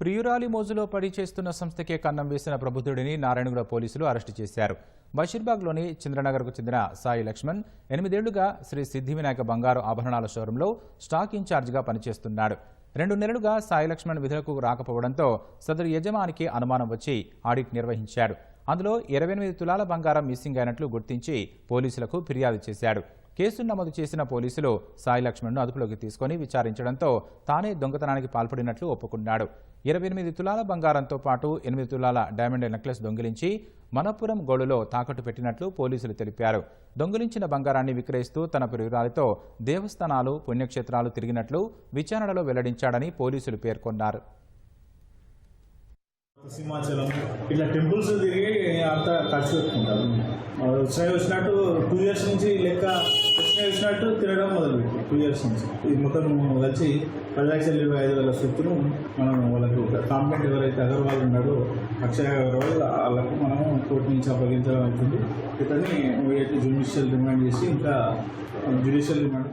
ప్రియురాలి మోజులో పడి చేస్తున్న సంస్థకే కన్నం వేసిన ప్రబుద్ధుడిని నారాయణగూడ పోలీసులు అరెస్టు చేశారు. బషీర్బాగ్లోని చంద్రనగర్కు చెందిన సాయి లక్ష్మణ్ ఎనిమిదేళ్ళుగా శ్రీ సిద్ధి వినాయక బంగారు ఆభరణాల షోరూంలో స్టాక్ ఇన్ఛార్జిగా పనిచేస్తున్నాడు. రెండు నెలలుగా సాయి లక్ష్మణ్ విధులకు రాకపోవడంతో సదరు యజమానికి అనుమానం వచ్చి ఆడిట్ నిర్వహించాడు. అందులో ఇరవై ఎనిమిది తులాల బంగారం మిస్సింగ్ అయినట్లు గుర్తించి పోలీసులకు ఫిర్యాదు చేశాడు. కేసు నమోదు చేసిన పోలీసులు సాయి లక్ష్మణ్ను అదుపులోకి తీసుకొని విచారించడంతో తానే దొంగతనానికి పాల్పడినట్లు ఒప్పుకున్నాడు. ఇరవై ఎనిమిది తులాల బంగారంతో పాటు ఎనిమిది తులాల డైమండ్ నెక్లెస్ దొంగిలించి మనపురం గోడులో తాకట్టు పెట్టినట్లు పోలీసులు తెలిపారు. దొంగిలించిన బంగారాన్ని విక్రయిస్తూ తన ప్రియురాలితో దేవస్థానాలు పుణ్యక్షేత్రాలు తిరిగినట్లు విచారణలో వెల్లడించాడని పోలీసులు పేర్కొన్నారు. సింహాచలం ఇట్లా టెంపుల్స్ తిరిగి అంతా ఖర్చు పెట్టుకుంటారు వచ్చినాయి వచ్చినట్టు టూ ఇయర్స్ నుంచి లెక్క వచ్చినాయి వచ్చినట్టు తిరగడం మొదలుపెట్టి టూ ఇయర్స్ నుంచి. ఇది మొత్తం కలిసి పది లక్షల ఇరవై ఐదు వేల సొత్తును మనం వాళ్ళకు కాంపెంట్ ఎవరైతే అగర్వాల్ ఉన్నాడో అక్షయ అగర్వాల్ వాళ్ళకు మనం కోర్టు నుంచి అప్పగించడం అవుతుంది ఇతన్ని జ్యుడిషియల్ రిమాండ్ చేసి ఇంకా జ్యుడిషియల్ రిమాండ్